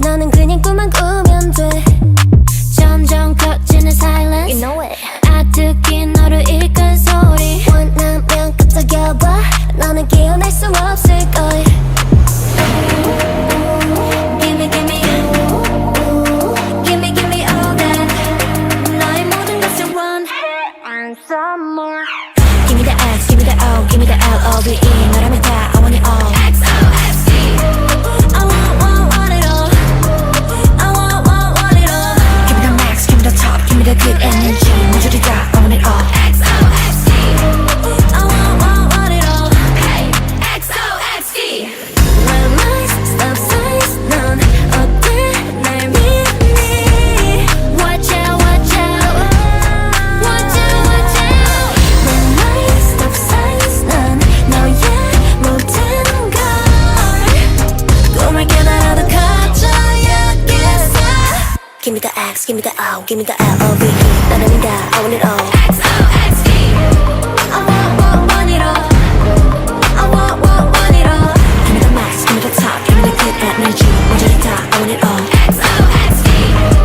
너는 그냥 꿈만 꾸면 돼 점점 커지는 silence You know it 아득히 너를 이끈 소리 원하면 끄떡여봐 너는 깨어날 수 없을 거야 I'm sorry. Give me the X, give me the O, give me the L O V E. 나는 I want it all. X O X D. I want, want, want it all. I want, want, want it all. Give me the max, give me the top, give me the good energy. 모두 다, I want it all. X O X D.